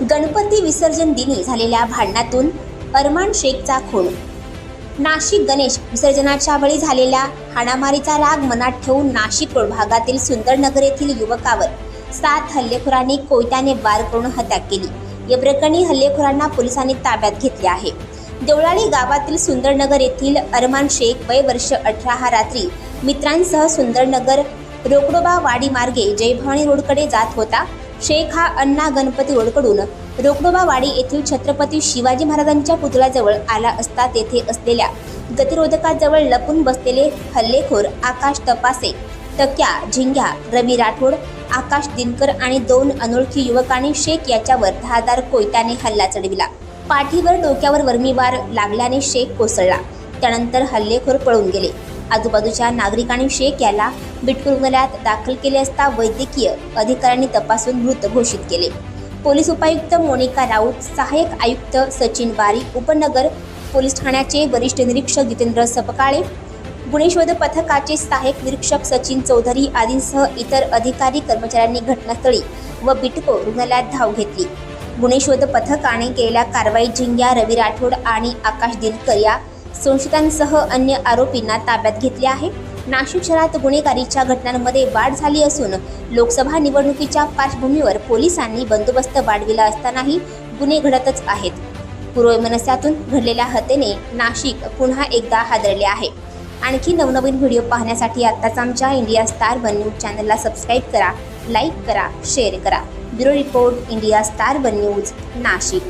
गणपती विसर्जन दिनी झालेल्या भांडणातून अरमान शेखचा खून. नाशिक गणेश विसर्जनाच्या वेळी झालेल्या हाणामारीचा राग मनात ठेवून नाशिक रोड भागातील सुंदरनगर येथील युवकावर सात हल्लेखोरांनी कोयत्याने वार करून हत्या केली. या प्रकरणी हल्लेखोरांना पोलिसांनी ताब्यात घेतले आहे. देवळाली गावातील सुंदरनगर येथील अरमान शेख वय वर्ष अठरा हा रात्री मित्रांसह सुंदरनगर रोकडोबा वाडी मार्गे जयभवानी रोडकडे जात होता. शेख हा अण्णा गणपती रोडकडून रोकडोबा वाडी येथील छत्रपती शिवाजी महाराजांच्या पुतळ्याजवळ आला असता तेथे असलेल्या गतिरोधकाजवळ लपून बसलेले हल्लेखोर आकाश तपासे टक्या झिंग्या रवी राठोड आकाश दिनकर आणि दोन अनोळखी युवकांनी शेख याच्यावर धारदार कोयत्याने हल्ला चढविला. पाठीवर डोक्यावर वर्मीवार लागल्याने शेख कोसळला. त्यानंतर हल्लेखोर पळून गेले. आजूबाजूच्या नागरिकांनी शेख याला बिटकू रुग्णालयात दाखल केले असता वैद्यकीय अधिकाऱ्यांनी तपासून मृत घोषित केले. पोलीस उपायुक्त मोनिका राऊत सहाय्यक आयुक्त सचिन बारी उपनगर पोलीस ठाण्याचे वरिष्ठ निरीक्षक जितेंद्र सपकाळे गुणेशोध पथकाचे सहाय्यक निरीक्षक सचिन चौधरी आदींसह इतर अधिकारी कर्मचाऱ्यांनी घटनास्थळी व बिटको रुग्णालयात धाव घेतली. गुणेशोध पथकाने केलेल्या कारवाईत झिंग्या रवी राठोड आणि आकाश दिनकर या संशयितांसह अन्य आरोपींना ताब्यात घेतले आहे. नाशिक शहरात गुन्हेगारीच्या घटनांमध्ये वाढ झाली असून लोकसभा निवडणुकीच्या पार्श्वभूमीवर पोलिसांनी बंदोबस्त वाढविला असतानाही गुन्हे घडतच आहेत. पूर्वमनस्यातून घडलेल्या हत्येने नाशिक पुन्हा एकदा हादरले आहे. आणखी नवनवीन व्हिडिओ पाहण्यासाठी आत्ताच आमच्या इंडिया स्टार वन न्यूज चॅनलला सबस्क्राईब करा लाईक करा शेअर करा. Bureau report India star one news Nashik.